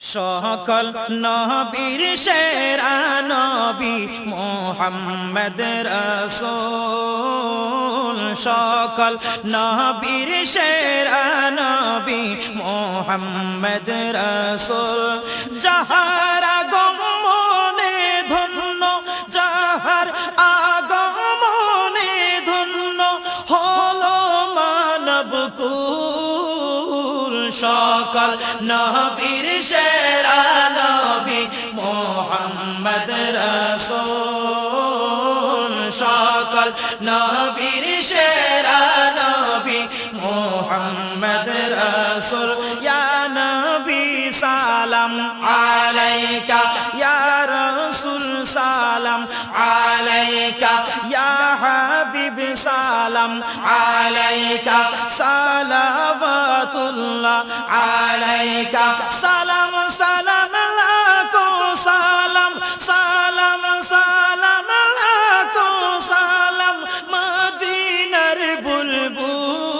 সকল নবীর শেরা নবী মোহাম্মদ রসুল। সকল নবীর শেরা নবী মোহাম্মদ রসুল। যাহার নবীর সেরা নবী মোহাম্মদ রসুল। সকল নবীর সেরা নবী মোহাম্মদ রসুল। ইয়া নবী সালাম আলাইকা, ইয়া রসুল সালাম আলাইকা, ইয়া হাবিব সালাম আলাইকা সালাওয়াতুল্লাহ আলাইকা। সালাম সালাম লাকো সালাম সালাম সালাম লাকো সালাম। মদিনার বুলবুল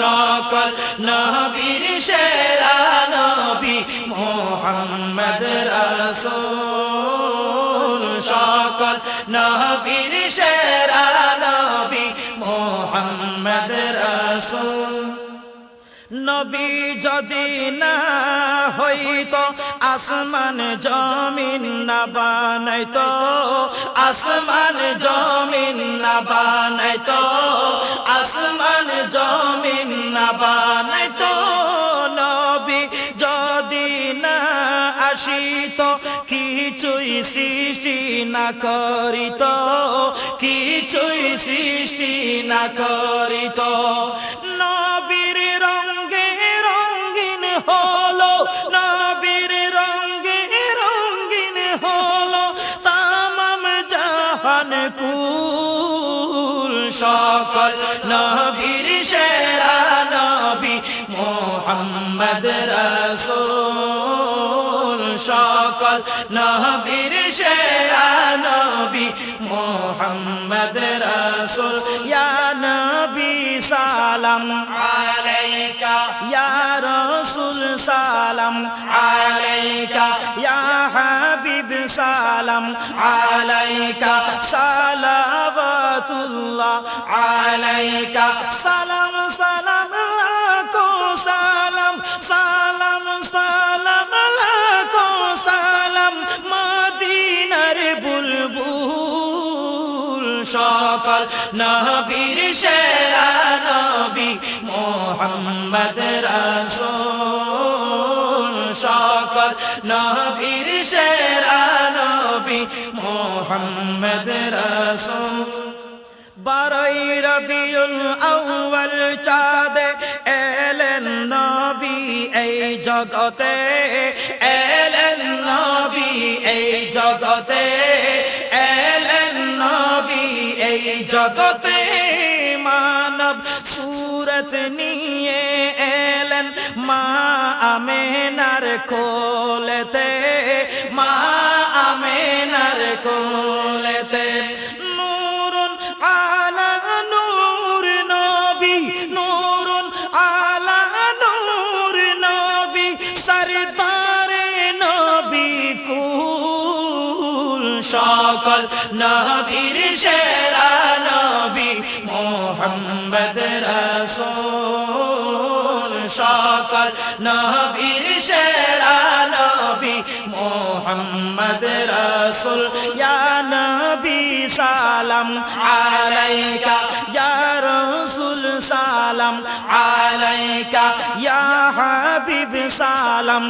সকল নবীর সেরা নবী মোহাম্মদ রাসূল। সকল নবীর আসমান জমিন না বানাইতো আসমান জমিন না বানাইতো আসমান জমিন না বানাইতো নবী যদি না আসিত, কিছুই সৃষ্টি না করিত, কিছুই সৃষ্টি না করিত নবীর জাহান কুল সকল নবীর সেরা নবী মোহাম্মদ রসুল। সকল নবীর সেরা নবী মোহাম্মদ রসুল। ইয়া নবী সালাম আলাইকা, ইয়া রসুল সালাম আলাইকা, ইয়া সালাম আলাইকা সালাওয়াতুল্লাহ, আলাইকা সালাম সালাম লাকো, সালাম সালাম সালাম লাকো, সালাম মদিনার বুলবুল, সকল নবীর সেরা নবী মোহাম্মদ রাসূল, সকল নবীর মোহাম্মদ রাসূল। বারই রবিউল আউয়াল চাঁদে এলেন নবী এই জগতে। এলেন নবী এই জগতে। এলেন নবী এই জগতে। মানব সুরত নিয়ে এলেন মা আমেনার কোলেতে। মা আমেনার কোলেতে নূরুন আলা নূর নবী, নূরুন আলা নূর নবী, সরদারে নবী কুল, সকল নবীর সেরা নবী মোহাম্মদ রাসূল, সকল নবীর সেরা মোহাম্মদ রসুল, ইয়া নবী সালাম আলাইকা, ইয়া রাসূল সালাম আলাইকা হাবিব সালাম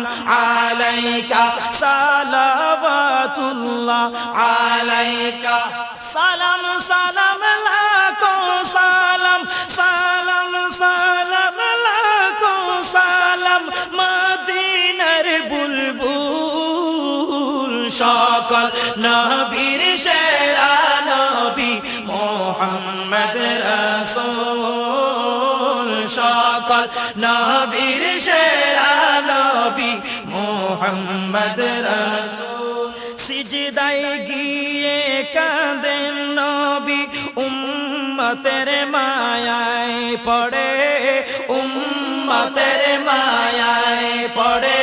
আলাইকা, সালাওয়াতুল্লাহ আলাইকা। সালাম সালাম। সকল নবীর সেরা নবী মোহাম্মদ রাসূল। সকল নবীর সেরা নবী মোহাম্মদ রাসূল। সিজদায় গিয়ে কাঁদেন নবী, উম্মতের মায়ায় পড়ে, উম্মতের মায়ায় পড়ে।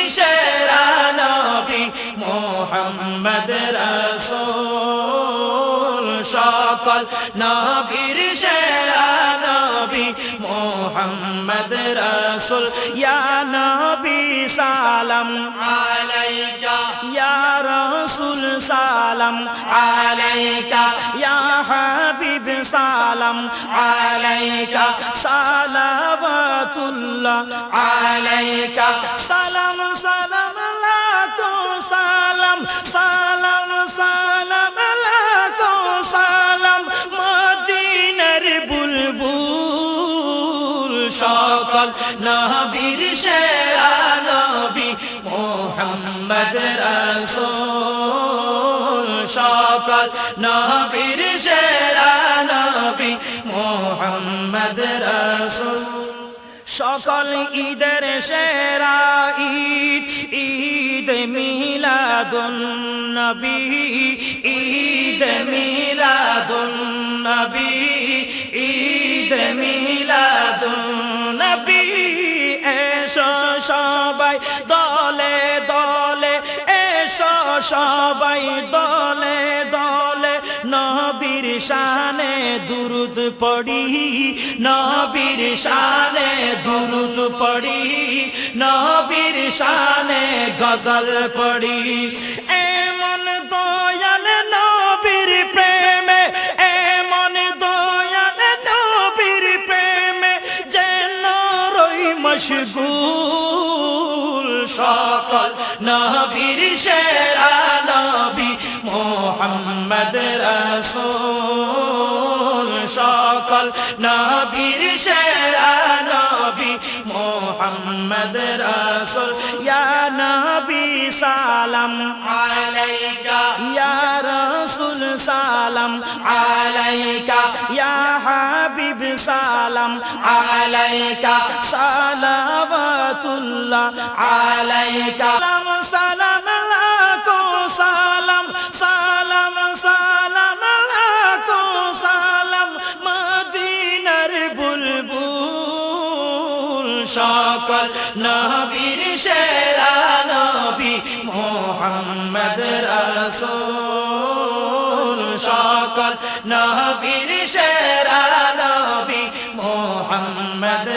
মোহাম্মদ রসূল, সকল নবীর সেরা নবী মোহাম্মদ রসূল। ইয়া নবী সালাম আলাইকা, ইয়া রসূল সালাম আলাইকা, ইয়া হাবিব সালাম আলাইকা, সালাওয়াতুল্লাহ আলাইকা সকল নবীর সেরা নবী মোহাম্মদ রাসূল। সকল নবীর সেরা নবী মোহাম্মদ রাসূল। সকল ঈদের সেরা ঈদ ঈদ মিলাদুন নবী, ঈদ মিলাদুন নবী, ঈদ সবাই দলে দলে, এসো সবাই দলে দলে। নবীর শানে দুরুদ পড়ি, নবীর শানে দুরুদ পড়ি, নবীর শানে গজল পড়ি। এমন মশগুল সকল নবীর সেরা নবী মোহাম্মদ রসূল। সকল নবীর সেরা নবী মোহাম্মদ রসূল। ইয়া নবী সালাম আলাইকা, ইয়া রসূল সালাম আলাইকা, ইয়া হাবিব সালাম, আলাইকা সালাওয়াতুল্লাহ, আলাইকা সালাম সালাম লাখো সালাম সালাম সালাম লাখো সালাম, মদিনার বুলবুল সকল নবীর সেরা নবী মোহাম্মদ রাসূল, সকল নবীর সেরা মোহাম্মদ